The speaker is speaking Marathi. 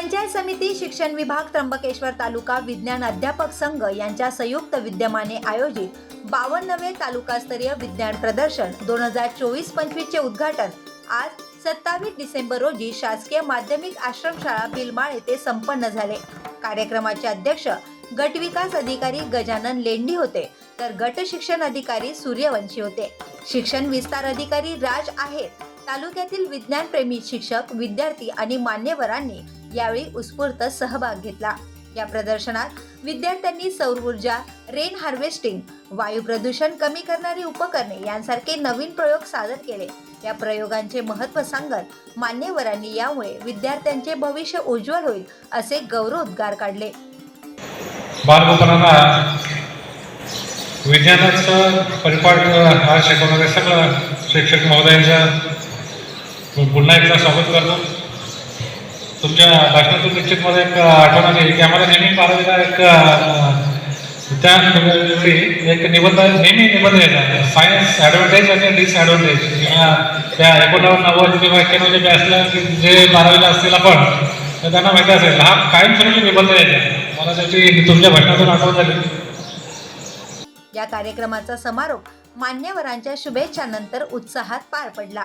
पंचायत समिती शिक्षण विभाग त्र्यंबकेश्वर तालुका विज्ञान अध्यापक संघ यांच्या संयुक्त विद्यमाने आयोजित बावन्नवे तालुकास्तरीय विज्ञान प्रदर्शन दोन हजार चोवीस पंचवीसचे उद्घाटन. आज सत्तावीस डिसेंबर रोजी शासकीय माध्यमिक आश्रमशाळा बिलमाळ येथे संपन्न झाले. कार्यक्रमाचे अध्यक्ष गट विकास अधिकारी गजानन लेंडी होते तर गट शिक्षण अधिकारी सूर्यवंशी होते. शिक्षण विस्तार अधिकारी राज आहेत तालुक्यातील विज्ञानप्रेमी शिक्षक विद्यार्थी आणि मान्यवरांनी यावेळी उत्स्फूर्त सहभाग घेतला. या प्रदर्शनात विद्यार्थ्यांनी सौर ऊर्जा रेन हार्वेस्टिंग वायू प्रदूषण कमी करणारी उपकरणे यांसारखे नवीन प्रयोग सादर केले. या प्रयोगांचे महत्त्व सांगत मान्यवरांनी यामुळे विद्यार्थ्यांचे भविष्य उज्ज्वल होईल असे गौरवोद्गार काढले. बालगोपालांना विज्ञानाचं परिपाठ हा शिकवणारे सगळं शिक्षक महोदयांचं पुन्हा एकदा स्वागत करतो. तुमच्या भाषणातून निश्चितमध्ये एक आठवण आली. की आम्हाला नेहमी बारावीला एक त्या एक निबंध नेहमी निबंध यायचा. सायन्स ॲडव्हान्टेज आणि डिसॲडव्हान्टेज किंवा त्या एकोणावन्न नव्वद किंवा एक्क्याण्णवच्या बॅचला की जे बारावीला असतील आपण तर त्यांना माहिती असेल हा कायमस्वरूपी निबंध यायचा. मला त्याची तुमच्या भाषणातून आठवण झाली. या कार्यक्रमाचा समारोप मान्यवरांच्या शुभेच्छानंतर उत्साहात पार पडला.